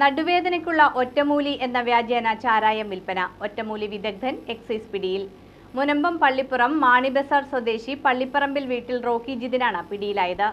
നടുവേദനയ്ക്കുള്ള ഒറ്റമൂലി എന്ന വ്യാജേന ചാരായം വിൽപ്പന. ഒറ്റമൂലി വിദഗ്ധൻ എക്സൈസ് പിടിയിൽ. മുനമ്പം പള്ളിപ്പുറം മാണിബസാർ സ്വദേശി പള്ളിപ്പറമ്പിൽ വീട്ടിൽ റോക്കി ജിതിനാണ് പിടിയിലായത്.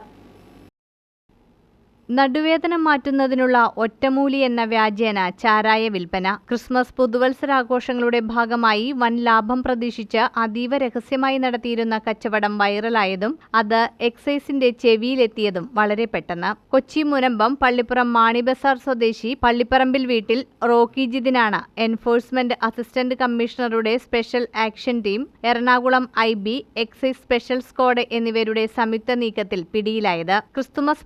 നടുവേദന മാറ്റുന്നതിനുള്ള ഒറ്റമൂലി എന്ന വ്യാജേന ചാരായ വിൽപ്പന. ക്രിസ്മസ് പുതുവത്സരാഘോഷങ്ങളുടെ ഭാഗമായി വൻ ലാഭം പ്രതീക്ഷിച്ച് അതീവ രഹസ്യമായി നടത്തിയിരുന്ന കച്ചവടം വൈറലായതും അത് എക്സൈസിന്റെ ചെവിയിലെത്തിയതും വളരെ പെട്ടെന്ന്. കൊച്ചി മുനമ്പം പള്ളിപ്പുറം മാണിബസാർ സ്വദേശി പള്ളിപ്പറമ്പിൽ വീട്ടിൽ റോക്കി ജിതിനാണ്. എൻഫോഴ്സ്മെന്റ് അസിസ്റ്റന്റ് കമ്മീഷണറുടെ special action team Ernakulam I B excise special squad എന്നിവരുടെ സംയുക്ത നീക്കത്തിൽ പിടിയിലായത്. ക്രിസ്തുമസ്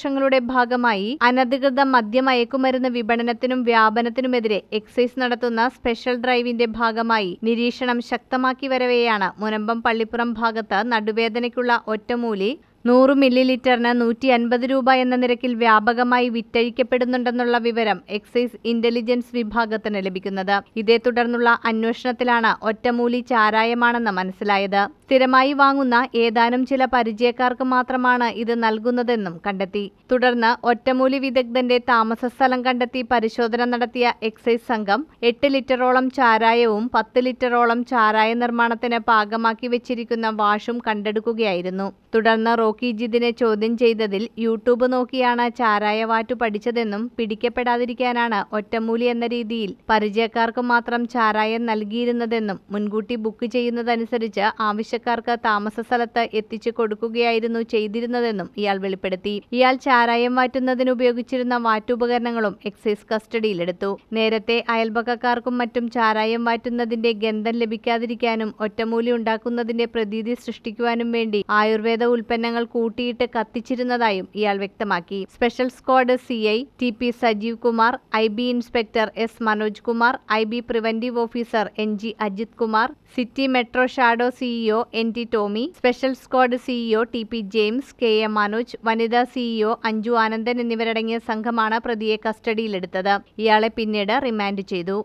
പുതുവത്സരാഘോഷങ്ങളുടെ ഭാഗമായി അനധികൃത മദ്യമയക്കുമരുന്ന് വിപണനത്തിനും വ്യാപനത്തിനുമെതിരെ എക്സൈസ് നടത്തുന്ന സ്പെഷ്യൽ ഡ്രൈവിന്റെ ഭാഗമായി നിരീക്ഷണം ശക്തമാക്കി വരവെയാണ് മുനമ്പം പള്ളിപ്പുറം ഭാഗത്ത് നടുവേദനയ്ക്കുള്ള ഒറ്റമൂലി നൂറ് മില്ലി ലിറ്ററിന് നൂറ്റി അൻപത് രൂപ എന്ന നിരക്കിൽ വ്യാപകമായി വിറ്റഴിക്കപ്പെടുന്നുണ്ടെന്നുള്ള വിവരം എക്സൈസ് ഇന്റലിജൻസ് വിഭാഗത്തിന് ലഭിക്കുന്നത്. ഇതേ തുടർന്നുള്ള അന്വേഷണത്തിലാണ് ഒറ്റമൂലി ചാരായമാണെന്ന് മനസ്സിലായത്. സ്ഥിരമായി വാങ്ങുന്ന ഏതാനും ചില പരിചയക്കാർക്ക് മാത്രമാണ് ഇത് നൽകുന്നതെന്നും കണ്ടെത്തി. തുടർന്ന് ഒറ്റമൂലി വിദഗ്ധന്റെ താമസസ്ഥലം കണ്ടെത്തി പരിശോധന നടത്തിയ എക്സൈസ് സംഘം എട്ട് ലിറ്ററോളം ചാരായവും പത്ത് ലിറ്ററോളം ചാരായ നിർമ്മാണത്തിന് പാകമാക്കി വെച്ചിരിക്കുന്ന വാഷും കണ്ടെടുക്കുകയായിരുന്നു. തുടർന്ന് റോക്കി ജിതിനെ ചോദ്യം ചെയ്തതിൽ യൂട്യൂബ് നോക്കിയാണ് ചാരായ വാറ്റു പഠിച്ചതെന്നും പിടിക്കപ്പെടാതിരിക്കാനാണ് ഒറ്റമൂലി എന്ന രീതിയിൽ പരിചയക്കാർക്ക് മാത്രം ചാരായം നൽകിയിരുന്നതെന്നും മുൻകൂട്ടി ബുക്ക് ചെയ്യുന്നതനുസരിച്ച് ആവശ്യക്കാർക്ക് താമസ സ്ഥലത്ത് എത്തിച്ചു കൊടുക്കുകയായിരുന്നു ചെയ്തിരുന്നതെന്നും ഇയാൾ വെളിപ്പെടുത്തി. ഇയാൾ ചാരായം വാറ്റുന്നതിന് ഉപയോഗിച്ചിരുന്ന വാറ്റുപകരണങ്ങളും എക്സൈസ് കസ്റ്റഡിയിലെടുത്തു. നേരത്തെ അയൽപക്കക്കാർക്കും മറ്റും ചാരായം വാറ്റുന്നതിന്റെ ഗന്ധം ലഭിക്കാതിരിക്കാനും ഒറ്റമൂലി ഉണ്ടാക്കുന്നതിന്റെ പ്രതീതി സൃഷ്ടിക്കുവാനും വേണ്ടി ആയുർവേദ ഉൽപ്പന്നങ്ങൾ കൂട്ടിയിട്ട് കത്തിച്ചിരുന്നതായും ഇയാൾ വ്യക്തമാക്കി. Special squad C I T P Sajeev Kumar I B inspector S Manoj Kumar I B preventive officer N G Ajith Kumar city metro shadow CEO N T Tommy special squad CEO T P James K M Manoj വനിതാ CEO Anju Anandan എന്നിവരടങ്ങിയ സംഘമാണ് പ്രതിയെ കസ്റ്റഡിയിലെടുത്തത്. ഇയാളെ പിന്നീട് remand ചെയ്തു.